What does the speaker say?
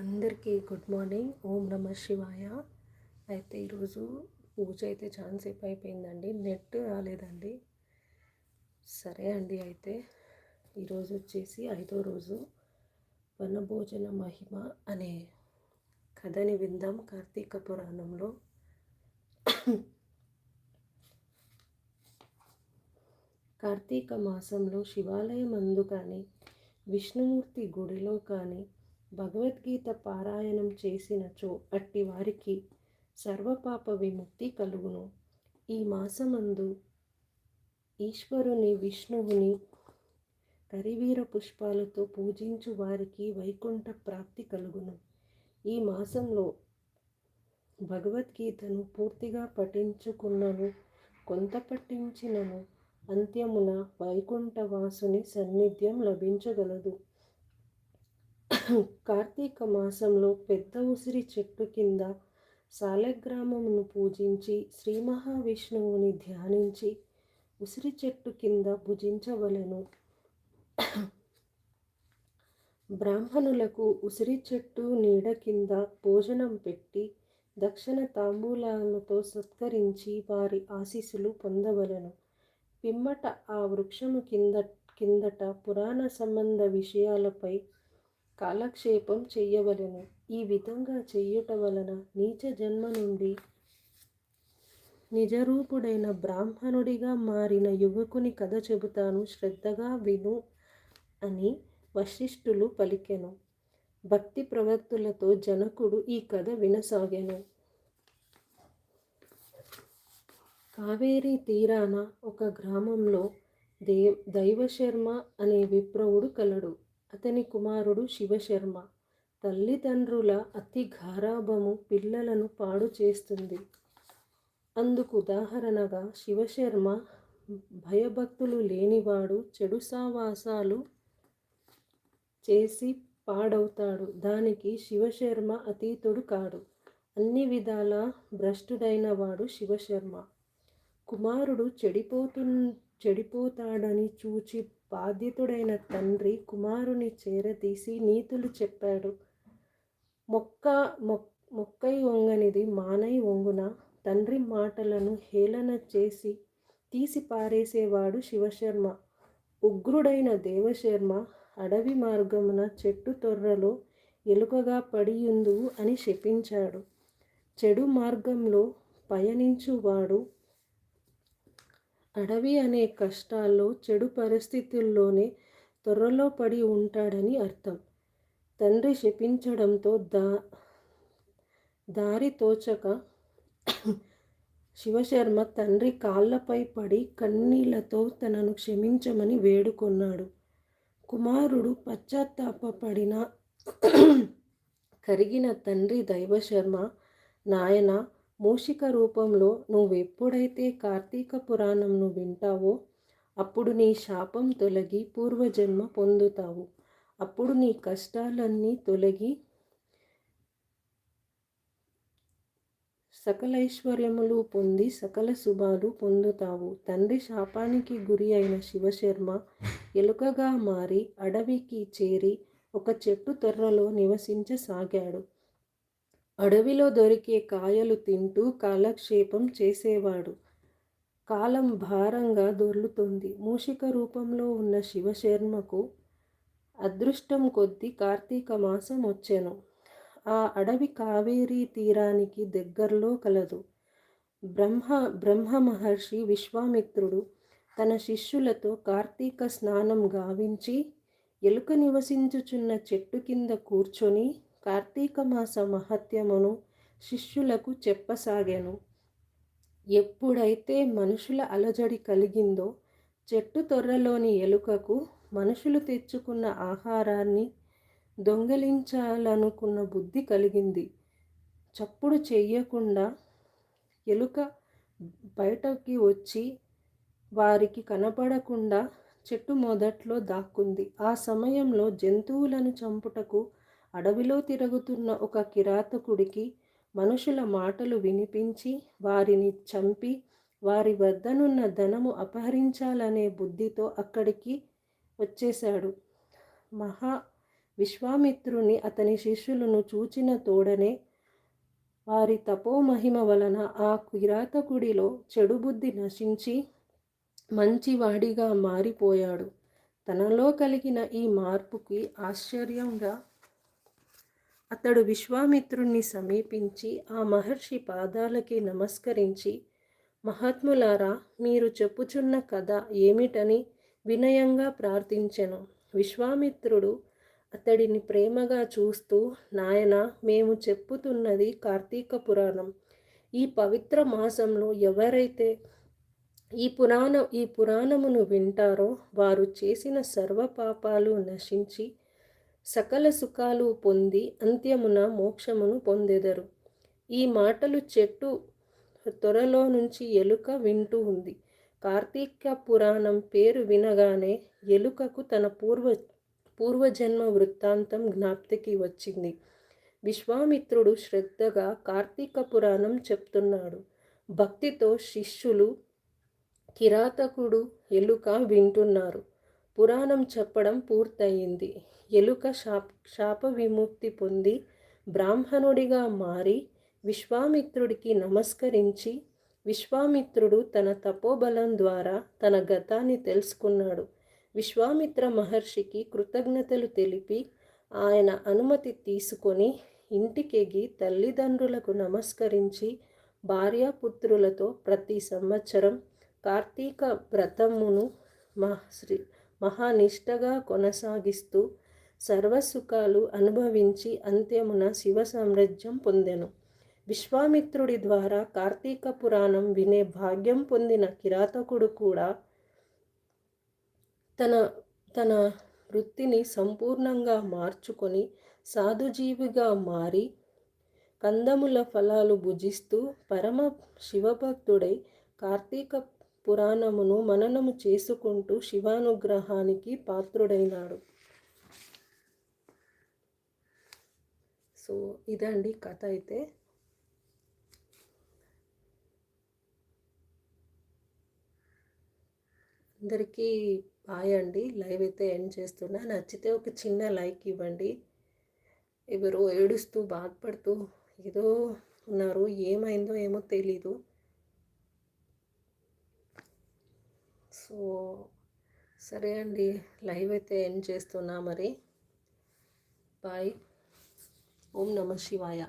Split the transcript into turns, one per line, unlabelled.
అందరికీ good morning. ఓం నమ శివాయ. అయితే ఈరోజు పూజ అయితే చాలాసేపు అయిపోయిందండి. నెట్ రాలేదండి. సరే అండి అయితే ఈరోజు వచ్చేసి ఐదో రోజు వనభోజన మహిమ అనే కథని విందాం. కార్తీక పురాణంలో. కార్తీక మాసంలో శివాలయం అందు కానీ విష్ణుమూర్తి గుడిలో కానీ భగవద్గీత పారాయణం చేసినచో అట్టి వారికి సర్వపాప విముక్తి కలుగును. ఈ మాసమందు ఈశ్వరుని విష్ణువుని కరివీర పుష్పాలతో పూజించు వారికి వైకుంఠ ప్రాప్తి కలుగును. ఈ మాసంలో భగవద్గీతను పూర్తిగా పఠించుకున్నను కొంత పఠించినను అంత్యమున వైకుంఠవాసుని సన్నిధ్యం లభించగలదు. కార్తీక మాసంలో పెద్ద ఉసిరి చెట్టు కింద సాలగ్రామమును పూజించి శ్రీ మహావిష్ణువుని ధ్యానించి ఉసిరి చెట్టు కింద భుజించవలెను. బ్రాహ్మణులకు ఉసిరి చెట్టు నీడ కింద భోజనం పెట్టి దక్షిణ తాంబూలాలతో సత్కరించి వారి ఆశీస్సులు పొందవలను. పిమ్మట ఆ వృక్షము కింద కిందట పురాణ సంబంధ విషయాలపై కాలక్షేపం చెయ్యవలను. ఈ విధంగా చెయ్యుట వలన నీచ జన్మ నుండి నిజరూపుడైన బ్రాహ్మణుడిగా మారిన యువకుని కథ చెబుతాను. శ్రద్ధగా విను అని వశిష్ఠులు పలికెను. భక్తి ప్రవక్తులతో జనకుడు ఈ కథ వినసాగాను. కావేరీ తీరాన ఒక గ్రామంలో దే దైవశర్మ అనే విప్రవుడు కలడు. అతని కుమారుడు శివశర్మ తల్లిదండ్రుల అతి గారాభము పిల్లలను పాడు చేస్తుంది. అందుకు ఉదాహరణగా శివశర్మ భయభక్తులు లేనివాడు చెడు సావాసాలు చేసి పాడవుతాడు. దానికి శివశర్మ అతీతుడు కాడు. అన్ని విధాల భ్రష్టుడైన వాడు శివశర్మ. కుమారుడు చెడిపోతు చెడిపోతాడని చూచి బాధితుడైన తండ్రి కుమారుని చేరదీసి నీతులు చెప్పాడు. మొక్క మొక్కై వంగనిది మానై వంగున తండ్రి మాటలను హేళన చేసి తీసి పారేసేవాడు శివశర్మ. ఉగ్రుడైన దేవశర్మ అడవి మార్గమున చెట్టు తొర్రలో ఎలుకగా పడియుందు అని శపించాడు. చెడు మార్గంలో పయనించువాడు అడవి అనే కష్టాల్లో చెడు పరిస్థితుల్లోనే త్వరలో పడి ఉంటాడని అర్థం. తండ్రి శపించడంతో దా దారి తోచక శివశర్మ తండ్రి కాళ్ళపై పడి కన్నీళ్ళతో తనను క్షమించమని వేడుకొన్నాడు. కుమారుడు పశ్చాత్తాపడిన కరిగిన తండ్రి దైవశర్మ నాయన మూషిక రూపంలో నువ్వెప్పుడైతే కార్తీక పురాణంను వింటావో అప్పుడు నీ శాపం తొలగి పూర్వజన్మ పొందుతావు. అప్పుడు నీ కష్టాలన్నీ తొలగి సకలైశ్వర్యములు పొంది సకల శుభాలు పొందుతావు. తండ్రి శాపానికి గురి అయిన శివశర్మ ఎలుకగా మారి అడవికి చేరి ఒక చెట్టు తొర్రలో నివసించసాగాడు. అడవిలో దొరికే కాయలు తింటూ కాలక్షేపం చేసేవాడు. కాలం భారంగా దొర్లుతుంది. మూషిక రూపంలో ఉన్న శివశర్మకు అదృష్టం కొద్దీ కార్తీక మాసం వచ్చెను. ఆ అడవి కావేరీ తీరానికి దగ్గరలో కలదు. బ్రహ్మ బ్రహ్మ మహర్షి విశ్వామిత్రుడు తన శిష్యులతో కార్తీక స్నానం గావించి ఎలుక నివసించుచున్న చెట్టు కింద కూర్చొని కార్తీక మాస మహత్యమును శిష్యులకు చెప్పసాగాను. ఎప్పుడైతే మనుషుల అలజడి కలిగిందో చెట్టు తొర్రలోని ఎలుకకు మనుషులు తెచ్చుకున్న ఆహారాన్ని దొంగలించాలనుకున్న బుద్ధి కలిగింది. చప్పుడు చెయ్యకుండా ఎలుక బయటకి వచ్చి వారికి కనపడకుండా చెట్టు మొదట్లో దాక్కుంది. ఆ సమయంలో జంతువులను చంపుటకు అడవిలో తిరుగుతున్న ఒక కిరాతకుడికి మనుషుల మాటలు వినిపించి వారిని చంపి వారి వద్దనున్న ధనము అపహరించాలనే బుద్ధితో అక్కడికి వచ్చేశాడు. మహా విశ్వామిత్రుని అతని శిష్యులను చూచిన తోడనే వారి తపోమహిమ వలన ఆ కిరాతకుడిలో చెడు బుద్ధి నశించి మంచివాడిగా మారిపోయాడు. తనలో కలిగిన ఈ మార్పుకి ఆశ్చర్యంగా అతడు విశ్వామిత్రుణ్ణి సమీపించి ఆ మహర్షి పాదాలకి నమస్కరించి మహాత్ములారా మీరు చెప్పుచున్న కథ ఏమిటని వినయంగా ప్రార్థించెను. విశ్వామిత్రుడు అతడిని ప్రేమగా చూస్తూ నాయన మేము చెప్పుతున్నది కార్తీక పురాణం. ఈ పవిత్ర మాసంలో ఎవరైతే ఈ పురాణ ఈ పురాణమును వింటారో వారు చేసిన సర్వ పాపాలు నశించి సకల సుఖాలు పొంది అంత్యమున మోక్షమును పొందెదరు. ఈ మాటలు చెట్టు త్వరలో నుంచి ఎలుక వింటూ ఉంది. కార్తీక పురాణం పేరు వినగానే ఎలుకకు తన పూర్వ పూర్వజన్మ వృత్తాంతం జ్ఞాప్తికి వచ్చింది. విశ్వామిత్రుడు శ్రద్ధగా కార్తీక పురాణం చెప్తున్నాడు. భక్తితో శిష్యులు కిరాతకుడు ఎలుక వింటున్నారు. పురాణం చెప్పడం పూర్తయింది. ఎలుక శాప శాప విముక్తి పొంది బ్రాహ్మణుడిగా మారి విశ్వామిత్రుడికి నమస్కరించి విశ్వామిత్రుడు తన తపోబలం ద్వారా తన గతాన్ని తెలుసుకున్నాడు. విశ్వామిత్ర మహర్షికి కృతజ్ఞతలు తెలిపి ఆయన అనుమతి తీసుకొని ఇంటికెగి తల్లిదండ్రులకు నమస్కరించి భార్యాపుత్రులతో ప్రతి సంవత్సరం కార్తీక వ్రతమును మహశ్రీ మహానిష్టగా కొనసాగిస్తూ సర్వసుఖాలు అనుభవించి అంత్యమున శివ సామ్రాజ్యం పొందెను. విశ్వామిత్రుడి ద్వారా కార్తీక పురాణం వినే భాగ్యం పొందిన కిరాతకుడు కూడా తన తన వృత్తిని సంపూర్ణంగా మార్చుకొని సాధుజీవిగా మారి కందముల ఫలాలు భుజిస్తూ పరమ శివభక్తుడై కార్తీక పురాణమును మననము చేసుకుంటూ శివానుగ్రహానికి పాత్రుడైనాడు. సో ఇదండి కథ అయితే. అందరికీ బాయ్ అండి. లైవ్ అయితే ఎండ్ చేస్తున్నా. నచ్చితే ఒక చిన్న లైక్ ఇవ్వండి. ఎవరో ఏడుస్తూ బాధపడుతూ ఏదో ఉన్నారు. ఏమైందో ఏమో తెలీదు. సో సరే అండి. లైవ్ అయితే ఎండ్ చేస్తున్నా మరి. బాయ్. ఓం నమ శివాయ.